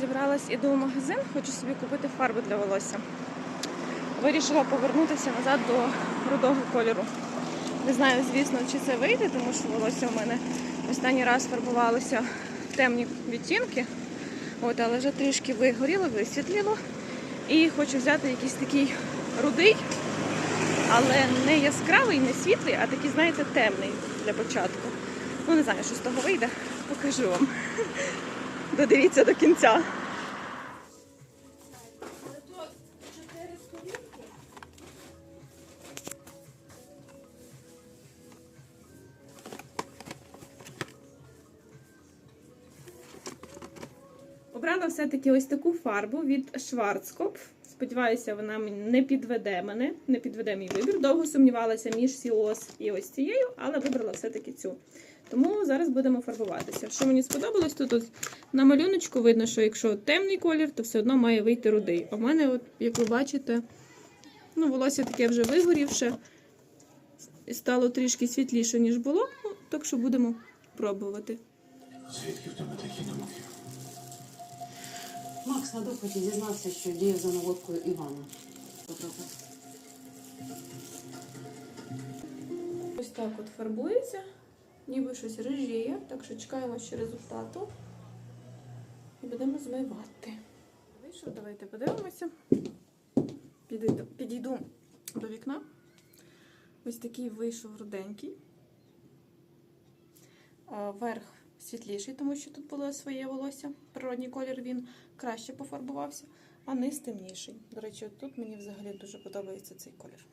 зібралась, іду в магазин, хочу собі купити фарбу для волосся. Вирішила повернутися назад до рудого кольору. Не знаю, звісно, чи це вийде, тому що волосся у мене останній раз фарбувалося в темні відтінки. От, але вже трішки вигоріло, висвітліло. І хочу взяти якийсь такий рудий, але не яскравий, не світлий, а такий, знаєте, темний для початку. Ну, не знаю, що з того вийде, покажу вам. Додивіться до кінця. Обрала все-таки ось таку фарбу від Schwarzkopf. Сподіваюся, вона не підведе мене, не підведе мій вибір. Довго сумнівалася між Сіос і ось цією, але вибрала все-таки цю. Тому зараз будемо фарбуватися. Що мені сподобалось, тут на малюночку видно, що якщо темний колір, то все одно має вийти рудий. А в мене, от, як ви бачите, ну, волосся таке вже вигорівше. Стало трішки світліше, ніж було. Ну, так що будемо пробувати. Звідки в тебе такі думки? Макс на допиті дізнався, що діяв за наводкою Івана. Ось так от фарбується, ніби щось рижіє, так що чекаємо ще результату і будемо змивати. Вийшов, давайте подивимося. Підійду, підійду до вікна. Ось такий вийшов руденький. Верх світліший, тому що тут було своє волосся. Природній колір він краще пофарбувався, а низ темніший. До речі, тут мені взагалі дуже подобається цей колір.